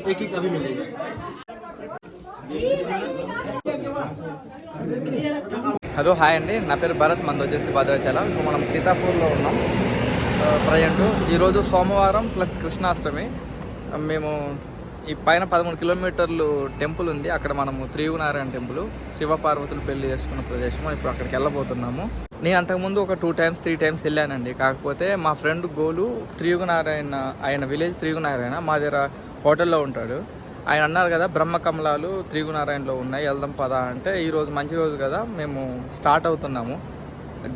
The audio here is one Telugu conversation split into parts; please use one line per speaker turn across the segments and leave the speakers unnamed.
एक ही कभी मिलेगा
హలో హాయ్ అండి నా పేరు భరత్ మంది వచ్చేసి భద్రాచలం ఇప్పుడు మనం సీతాపూర్లో ఉన్నాం ప్రజెంట్ ఈరోజు సోమవారం ప్లస్ కృష్ణాష్టమి ఆ, మేము ఈ పైన పదమూడు కిలోమీటర్లు టెంపుల్ ఉంది అక్కడ మనము త్రియునారాయణ టెంపుల్ శివపార్వతులు పెళ్లి చేసుకున్న ప్రదేశం ఇప్పుడు అక్కడికి వెళ్ళబోతున్నాము నేను అంతకుముందు ఒక టూ టైమ్స్ త్రీ టైమ్స్ వెళ్ళానండి. కాకపోతే మా ఫ్రెండ్ గోలు త్రియుగనారాయణ ఆయన విలేజ్ త్రియుగనారాయణ మా దగ్గర హోటల్లో ఉంటాడు. ఆయన అన్నారు కదా బ్రహ్మకమలాలు త్రిగునారాయణలో ఉన్నాయి వెళ్దాం పదా అంటే ఈరోజు మంచి రోజు కదా మేము స్టార్ట్ అవుతున్నాము.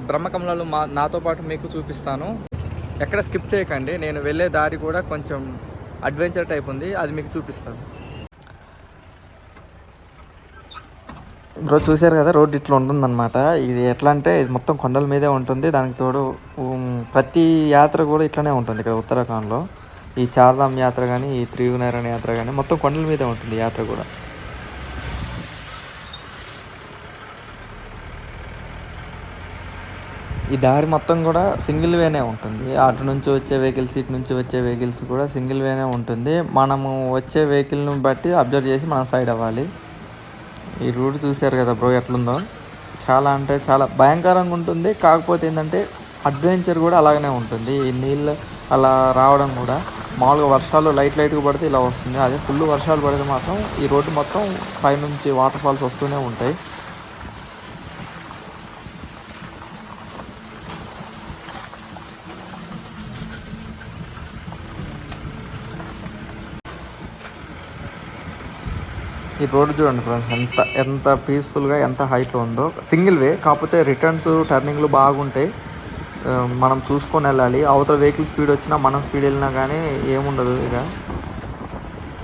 బ్రహ్మకమలాలు మా నాతో పాటు మీకు చూపిస్తాను. ఎక్కడ స్కిప్ చేయకండి నేను వెళ్ళే దారి కూడా కొంచెం అడ్వెంచర్ టైప్ ఉంది అది మీకు చూపిస్తాను. బ్రో చూశారు కదా రోడ్ ఇట్లా ఉంటుందన్నమాట. ఇది ఎట్లా అంటే ఇది మొత్తం కొండల మీదే ఉంటుంది. దానికి తోడు ప్రతి యాత్ర కూడా ఇట్లానే ఉంటుంది ఇక్కడ ఉత్తరాఖండ్లో. ఈ చార్ధామ్ యాత్ర కానీ ఈ త్రిగునారాయణ యాత్ర కానీ మొత్తం కొండల మీదే ఉంటుంది యాత్ర కూడా. ఈ దారి మొత్తం కూడా సింగిల్ వేనే ఉంటుంది. అటు నుంచి వచ్చే వెహికల్స్ ఇటు నుంచి వచ్చే వెహికల్స్ కూడా సింగిల్ వేనే ఉంటుంది. మనము వచ్చే వెహికల్ని బట్టి అబ్జర్వ్ చేసి మనం సైడ్ అవ్వాలి. ఈ రోడ్డు చూశారు కదా బ్రో ఎట్లుందో? చాలా అంటే చాలా భయంకరంగా ఉంటుంది. కాకపోతే ఏంటంటే అడ్వెంచర్ కూడా అలాగనే ఉంటుంది. ఈ నీళ్ళు అలా రావడం కూడా మామూలుగా వర్షాలు లైట్ లైట్గా పడితే ఇలా వస్తుంది. అదే ఫుల్ వర్షాలు పడితే మాత్రం ఈ రోడ్డు మొత్తం పైనుంచి వాటర్ ఫాల్స్ వస్తూనే ఉంటాయి. ఈ రోడ్డు చూడండి ఫ్రెండ్స్ ఎంత ఎంత పీస్ఫుల్గా ఎంత హైట్లో ఉందో. సింగిల్ వే కాకపోతే రిటర్న్స్ టర్నింగ్లు బాగుంటాయి. మనం చూసుకొని వెళ్ళాలి. అవతల వెహికల్ స్పీడ్ వచ్చినా మనం స్పీడ్ వెళ్ళినా కానీ ఏముండదు ఇక.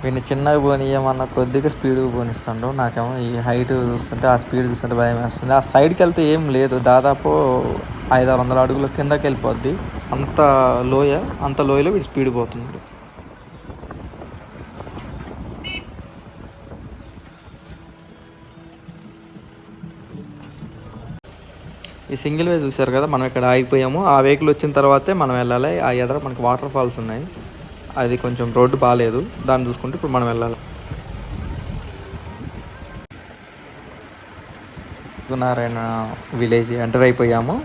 వీడిని చిన్నగా పోనీయమన్న కొద్దిగా స్పీడ్గా పోనిస్తాడు నాకేమో ఈ హైట్ చూస్తుంటే ఆ స్పీడ్ చూస్తుంటే భయం వేస్తుంది. ఆ సైడ్కి వెళ్తే ఏం లేదు. దాదాపు ఐదు ఆరు వందల అడుగుల కిందకి వెళ్ళిపోద్ది. అంత లోయ అంత లోయలో వీడు స్పీడ్ పోతున్నాడు. ఈ సింగిల్ వే చూసారు కదా మనం ఇక్కడ ఆగిపోయాము. ఆ వెహికల్ వచ్చిన తర్వాతే మనం వెళ్ళాలి. ఆ ఎదుర మనకి వాటర్ ఫాల్స్ ఉన్నాయి. అది కొంచెం రోడ్డు బాగాలేదు దాన్ని చూసుకుంటే ఇప్పుడు మనం వెళ్ళాలి. నారాయణ విలేజ్ ఎంటర్ అయిపోయాము.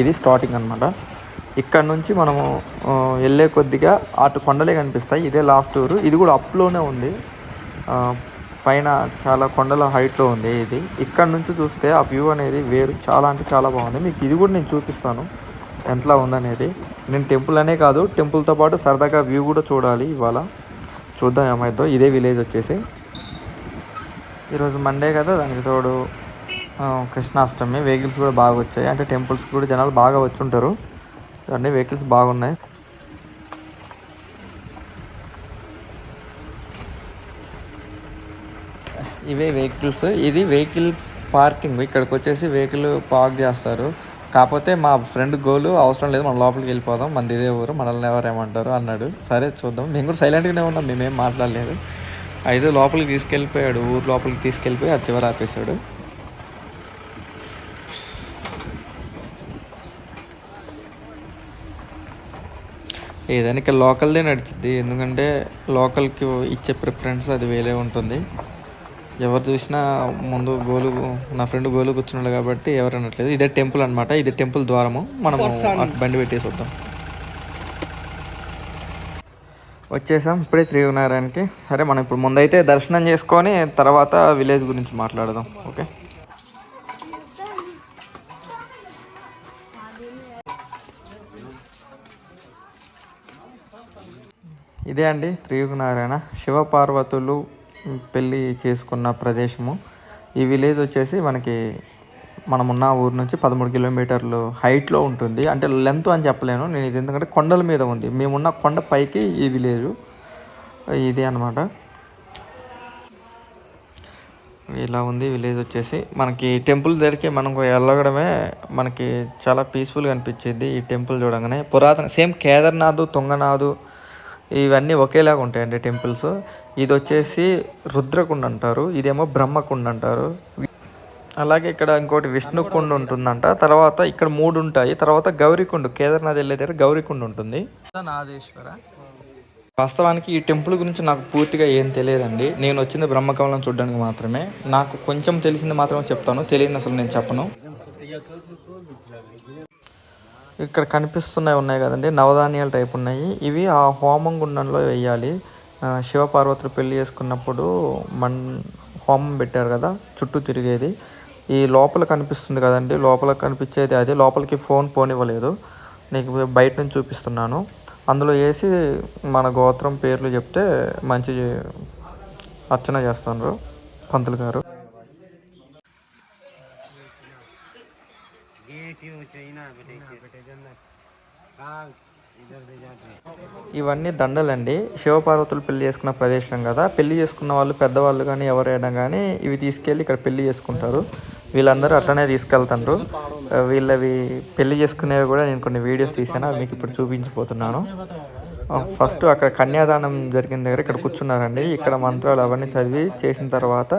ఇది స్టార్టింగ్ అనమాట ఇక్కడ నుంచి మనము వెళ్ళే కొద్దిగా అటు కొండలే కనిపిస్తాయి. ఇదే లాస్ట్ ఊరు ఇది కూడా అప్లోనే ఉంది. పైన చాలా కొండల హైట్లో ఉంది ఇది. ఇక్కడ నుంచి చూస్తే ఆ వ్యూ అనేది వేరు. చాలా అంటే చాలా బాగుంది. మీకు ఇది కూడా నేను చూపిస్తాను. ఎంతలా ఉందనేది. నేను టెంపుల్ అనే కాదు టెంపుల్తో పాటు సరదాగా వ్యూ కూడా చూడాలి ఇవాళ. చూద్దాం ఏమైందో. ఇదే విలేజ్ వచ్చేసి. ఈరోజు మండే కదా దానికి తోడు కృష్ణాష్టమి. వెహికల్స్ కూడా బాగా వచ్చాయి. అంటే టెంపుల్స్కి కూడా జనాలు బాగా వచ్చుంటారు అన్ని వెహికల్స్ బాగున్నాయి. ఇవే వెహికల్స్. ఇది వెహికల్ పార్కింగ్. ఇక్కడికి వచ్చేసి వెహికల్ పార్క్ చేస్తారు. కాకపోతే మా ఫ్రెండ్ గోలు అవసరం లేదు మనం లోపలికి వెళ్ళిపోదాం. మన ఇదే ఊరు మనల్ని ఎవరు ఏమంటారు అన్నాడు. సరే చూద్దాం. మేము కూడా సైలెంట్గానే ఉన్నాం మేమేం మాట్లాడలేదు. అయితే లోపలికి తీసుకెళ్ళిపోయాడు ఊరు లోపలికి తీసుకెళ్ళిపోయి ఆ చివరి ఆపేశాడు. ఏదైనా ఇక్కడ లోకల్దే నడుచుద్ది. ఎందుకంటే లోకల్కి ఇచ్చే ప్రిఫరెన్స్ అది వేరే ఉంటుంది. ఎవరు చూసినా ముందు గోలు నా ఫ్రెండ్ గోలు కూర్చున్నాడు కాబట్టి ఎవరు అనట్లేదు. ఇదే టెంపుల్ అన్నమాట. ఇది టెంపుల్ ద్వారము. మనం బండి పెట్టేసి వద్దాం. వచ్చేసాం. ఇప్పుడే త్రిగునారాయణకి సరే మనం ఇప్పుడు ముందైతే దర్శనం చేసుకొని తర్వాత విలేజ్ గురించి మాట్లాడదాం. ఓకే? ఇదే అండి త్రియుగనారాయణ శివపార్వతులు పెళ్ళి చేసుకున్న ప్రదేశము. ఈ విలేజ్ వచ్చేసి మనకి మనమున్న ఊరు నుంచి పదమూడు కిలోమీటర్లు హైట్లో ఉంటుంది. అంటే లెంత్ అని చెప్పలేను. నేను ఇది ఎందుకంటే కొండల మీద ఉంది. మేమున్న కొండ పైకి ఈ విలేజ్. ఇది అనమాట ఇలా ఉంది విలేజ్ వచ్చేసి. మనకి టెంపుల్ దగ్గరికి మనం వెళ్ళగడమే మనకి చాలా పీస్ఫుల్గా అనిపించింది ఈ టెంపుల్ చూడగానే. పురాతన సేమ్ కేదార్నాథ్ తుంగనాథ్ ఇవన్నీ ఒకేలాగా ఉంటాయండి టెంపుల్స్. ఇది వచ్చేసి రుద్రకుండ అంటారు ఇదేమో బ్రహ్మకుండ అంటారు. అలాగే ఇక్కడ ఇంకోటి విష్ణుకుండ ఉంటుందంట తర్వాత ఇక్కడ మూడు ఉంటాయి తర్వాత గౌరీకుండ కేదార్నాథ్ వెళ్ళే దగ్గర గౌరీకుండ ఉంటుంది. నాదేశ్వర వాస్తవానికి ఈ టెంపుల్ గురించి నాకు పూర్తిగా ఏం తెలియదండి. నేను వచ్చింది బ్రహ్మకమలం చూడడానికి మాత్రమే. నాకు కొంచెం తెలిసింది మాత్రమే చెప్తాను తెలియని అసలు నేను చెప్పను. ఇక్కడ కనిపిస్తున్నాయి ఉన్నాయి కదండి. నవధాన్యాల టైప్ ఉన్నాయి. ఇవి ఆ హోమం గుండంలో వేయాలి. శివపార్వతులు పెళ్ళి చేసుకున్నప్పుడు మన్ హోమం పెట్టారు కదా చుట్టూ తిరిగేది. ఈ లోపల కనిపిస్తుంది కదండి. లోపల కనిపించేది అది. లోపలికి ఫోన్ పోనివ్వలేదు. నీకు బయట నుంచి చూపిస్తున్నాను. అందులో వేసి మన గోత్రం పేర్లు చెప్తే మంచి అర్చన చేస్తున్నారు పంతులు గారు. ఇవన్నీ దండలండి. శివపార్వతులు పెళ్ళి చేసుకున్న ప్రదేశం కదా. పెళ్ళి చేసుకున్న వాళ్ళు పెద్దవాళ్ళు కానీ ఎవరైనా కానీ ఇవి తీసుకెళ్ళి ఇక్కడ పెళ్ళి చేసుకుంటారు. వీళ్ళందరూ అట్లనే తీసుకెళ్తారు వీళ్ళవి పెళ్ళి చేసుకునేవి కూడా నేను కొన్ని వీడియోస్ తీసాను అవి మీకు ఇప్పుడు చూపించిపోతున్నాను. ఫస్ట్ అక్కడ కన్యాదానం జరిగిన దగ్గర ఇక్కడ కూర్చున్నారండి. ఇక్కడ మంత్రాలు అవన్నీ చదివి చేసిన తర్వాత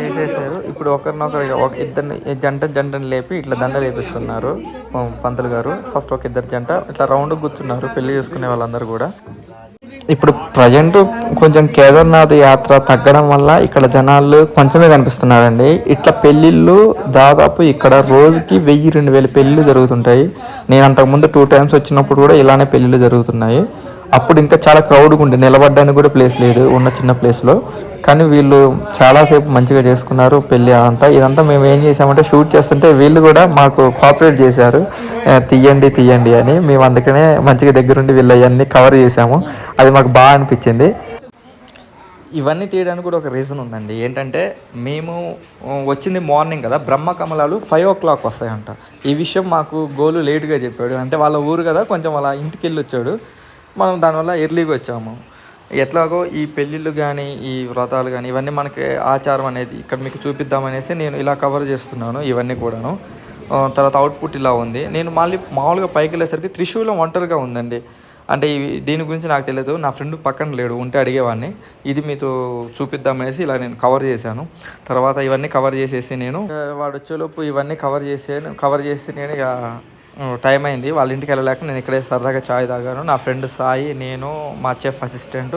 చేసేసారు ఇప్పుడు ఒకరినొకరు ఒక ఇద్దరిని జంట జంటను లేపి ఇట్లా దండ లేపిస్తున్నారు పంతులు గారు. ఫస్ట్ ఒక ఇద్దరు జంట. ఇట్లా రౌండ్ కూర్చున్నారు పెళ్ళి చేసుకునే వాళ్ళందరూ కూడా. ఇప్పుడు ప్రజెంట్ కొంచెం కేదార్నాథ్ యాత్ర తగ్గడం వల్ల ఇక్కడ జనాలు కొంచెమే కనిపిస్తున్నారండి. ఇట్లా పెళ్ళిళ్ళు దాదాపు ఇక్కడ రోజుకి వెయ్యి రెండు వేల పెళ్ళిళ్ళు జరుగుతుంటాయి. నేను అంతకుముందు టూ టైమ్స్ వచ్చినప్పుడు కూడా ఇలానే పెళ్ళిళ్ళు జరుగుతున్నాయి. అప్పుడు ఇంకా చాలా క్రౌడ్గా ఉండే నిలబడడానికి కూడా ప్లేస్ లేదు ఉన్న చిన్న ప్లేస్లో కానీ వీళ్ళు చాలాసేపు మంచిగా చేసుకున్నారు పెళ్ళి అంతా ఇదంతా మేము ఏం చేసామంటే షూట్ చేస్తుంటే వీళ్ళు కూడా మాకు కోఆపరేట్ చేశారు. తీయండి తీయండి అని. మేము అందుకనే మంచిగా దగ్గరుండి వీళ్ళు అవన్నీ కవర్ చేసాము. అది మాకు బాగా అనిపించింది. ఇవన్నీ తీయడానికి కూడా ఒక రీజన్ ఉందండి. ఏంటంటే మేము వచ్చింది మార్నింగ్ కదా బ్రహ్మ కమలాలు ఫైవ్ ఓ క్లాక్ వస్తాయంట. ఈ విషయం మాకు గోలు లేట్గా చెప్పాడు. అంటే వాళ్ళ ఊరు కదా కొంచెం వాళ్ళ ఇంటికి వెళ్ళి వచ్చాడు. మనం దానివల్ల ఎర్లీగా వచ్చాము. ఎట్లాగో ఈ పెళ్ళిళ్ళు కానీ ఈ వ్రతాలు కానీ ఇవన్నీ మనకి ఆచారం అనేది ఇక్కడ మీకు చూపిద్దామనేసి నేను ఇలా కవర్ చేస్తున్నాను ఇవన్నీ కూడాను. తర్వాత అవుట్పుట్ ఇలా ఉంది. నేను మళ్ళీ మామూలుగా పైకి వెళ్ళేసరికి త్రిశూలం ఒంటరిగా ఉందండి. అంటే దీని గురించి నాకు తెలియదు. నా ఫ్రెండ్ పక్కన లేడు ఉంటే అడిగేవాడిని. ఇది మీతో చూపిద్దామనేసి ఇలా నేను కవర్ చేశాను. తర్వాత ఇవన్నీ కవర్ చేసేసి నేను వాడు వచ్చేలోపు ఇవన్నీ కవర్ చేసాను కవర్ చేసి నేను ఇక టైం అయింది. వాళ్ళ ఇంటికి వెళ్ళలేక నేను ఇక్కడే సరదాగా చాయ్ తాగాను. నా ఫ్రెండ్ సాయి నేను మా చెఫ్ అసిస్టెంట్.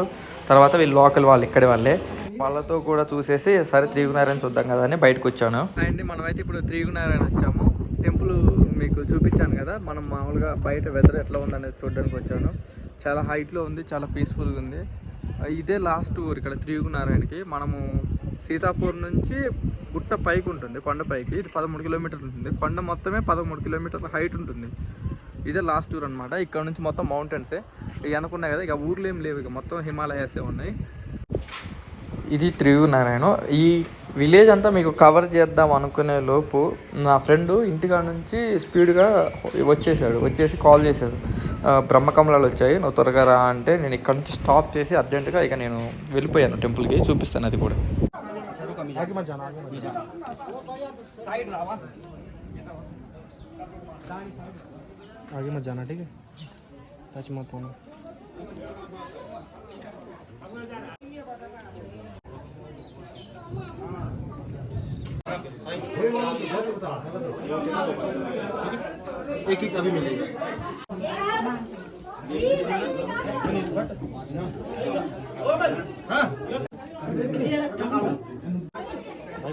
తర్వాత వీళ్ళు లోకల్ వాళ్ళు ఇక్కడే వాళ్ళే. వాళ్ళతో కూడా చూసేసి సరే త్రిగునారాయణ చూద్దాం కదా అని బయటకు వచ్చాను. అండి మనమైతే ఇప్పుడు త్రిగునారాయణ వచ్చాము. టెంపుల్ మీకు చూపించాను కదా మనం మామూలుగా బయట వెదర్ ఎట్లా ఉందనేది చూడడానికి వచ్చాను. చాలా హైట్లో ఉంది చాలా పీస్ఫుల్గా ఉంది. ఇదే లాస్ట్ ఊరు ఇక్కడ త్రిగునారాయణకి మనము సీతాపూర్ నుంచి గుట్ట పైకి ఉంటుంది కొండ పైకి. ఇది పదమూడు కిలోమీటర్లు ఉంటుంది. కొండ మొత్తమే పదమూడు కిలోమీటర్ల హైట్ ఉంటుంది. ఇదే లాస్ట్ టూర్ అనమాట ఇక్కడ నుంచి మొత్తం మౌంటైన్సే. ఇక అనుకున్నాయి కదా ఇక ఊర్లు ఏం లేవు. ఇక మొత్తం హిమాలయాసే ఉన్నాయి. ఇది త్రిగునారాయణ ఈ విలేజ్ అంతా మీకు కవర్ చేద్దాం అనుకునే లోపు నా ఫ్రెండ్ ఇంటికాడ నుంచి స్పీడ్గా వచ్చేసాడు. వచ్చేసి కాల్ చేశాడు. బ్రహ్మకమలాలు వచ్చాయి. నువ్వు త్వరగా రా అంటే నేను ఇక్కడ నుంచి స్టాప్ చేసి అర్జెంటుగా ఇక నేను వెళ్ళిపోయాను టెంపుల్కి చూపిస్తాను అది కూడా.
आगे मत जाना आगे मत जाना। आगे मत जाना ठीक है? टच मत होना। एक ही कभी मिलेगा।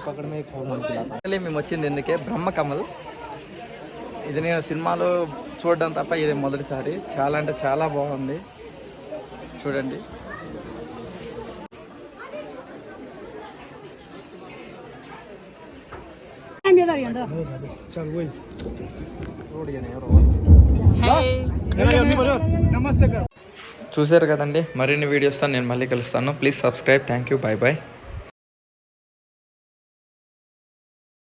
పక్కడమే మేము వచ్చింది ఎందుకే? బ్రహ్మ కమల్. ఇది నేను సినిమాలో చూడడం తప్ప ఇది మొదటిసారి. చాలా అంటే చాలా బాగుంది. చూడండి. చూసారు కదండి మరిన్ని వీడియోస్తో నేను మళ్ళీ కలుస్తాను. Please subscribe thank you bye bye